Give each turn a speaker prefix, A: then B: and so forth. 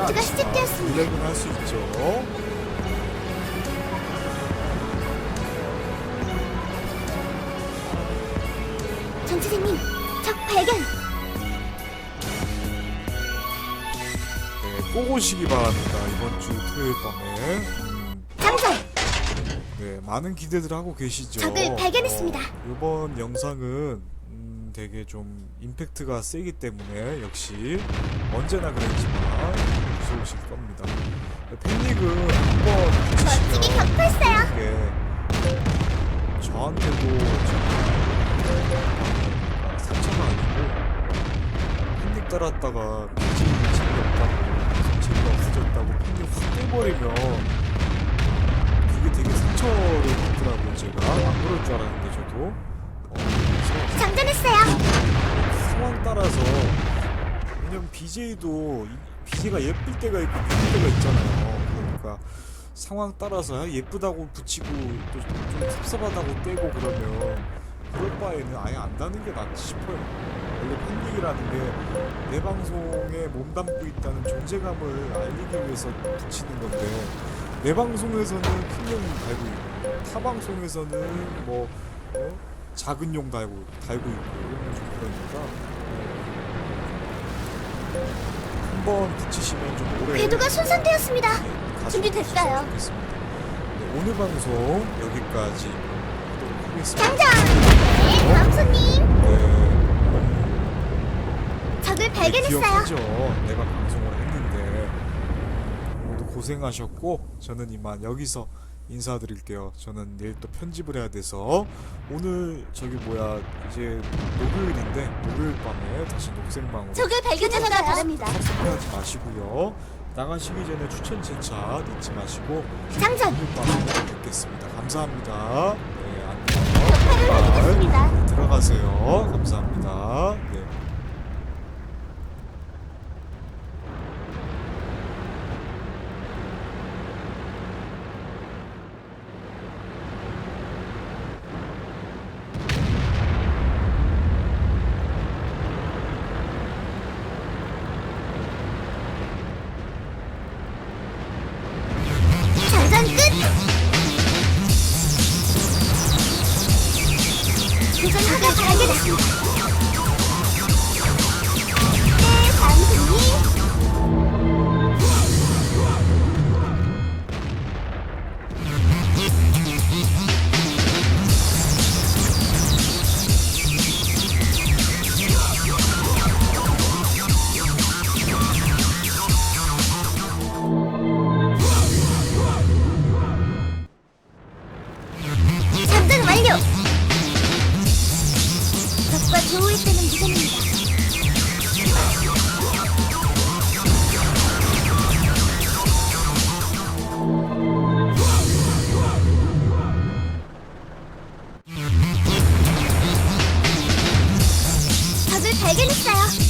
A: 전투가 시작되었습니다.
B: 딜렉은 할 수 있죠.
A: 전투생님, 적 발견.
B: 네, 꼭 오시기 바랍니다. 이번 주 토요일 밤에. 음,
A: 장전.
B: 네, 많은 기대들 하고 계시죠.
A: 적을 발견했습니다.
B: 어, 이번 영상은 음, 되게 좀 임팩트가 세기 때문에 역시 언제나 그랬지만 무서우실 겁니다. 네, 팬닉은 한번
A: 멋지게 격파했어요.
B: 게 저한테도 정말 상처가 아니고 팬닉 따랐다가 빛이 재미없다고 재미가 없어졌다고 팬닉 확 깨버리면 그게 되게 상처를 받더라고요 제가 안 그럴 줄 알았는데 저도
A: 장전했어요.
B: 상황 따라서 왜냐면 BJ도 BJ가 예쁠 때가 있고 예쁠 때가 있잖아요. 그러니까 상황 따라서 아, 예쁘다고 붙이고 또 좀 섭섭하다고 떼고 그러면 그럴 바에는 아예 안 다는 게 낫지 싶어요. 원래 팬닉이라는 게 내 방송에 몸담고 있다는 존재감을 알리기 위해서 붙이는 건데 내 방송에서는 큰용 달고 있고 타 방송에서는 뭐 어? 작은 용 달고 달고 있고 좀 그러니까 한번 붙이시면 좀 오래
A: 궤도가 손상되었습니다.
B: 가지고
A: 준비됐어요.
B: 좋겠습니다. 네, 오늘 방송 여기까지 하도록 하겠습니다.
A: 장전. 네, 다음 손님.
B: 네,
A: 적을 발견했어요.
B: 기억하죠. 내가 방송을 했는데 모두 고생하셨고 저는 이만 여기서 인사드릴게요. 저는 내일 또 편집을 해야 돼서 오늘 저기 뭐야 이제 목요일인데 목요일 밤에 다시 녹색방으로
A: 적을 발견하시기 바랍니다.
B: 섭섭해하지 마시고요. 나가시기 전에 추천 제차 잊지 마시고
A: 장전.
B: 오늘 밤에 뵙겠습니다. 감사합니다. 네, 안녕.
A: 하겠습니다.
B: 들어가세요. 감사합니다.
A: 교전하가 발견했습니다. 조우일 때는 무섭니다. 적을 발견했어요.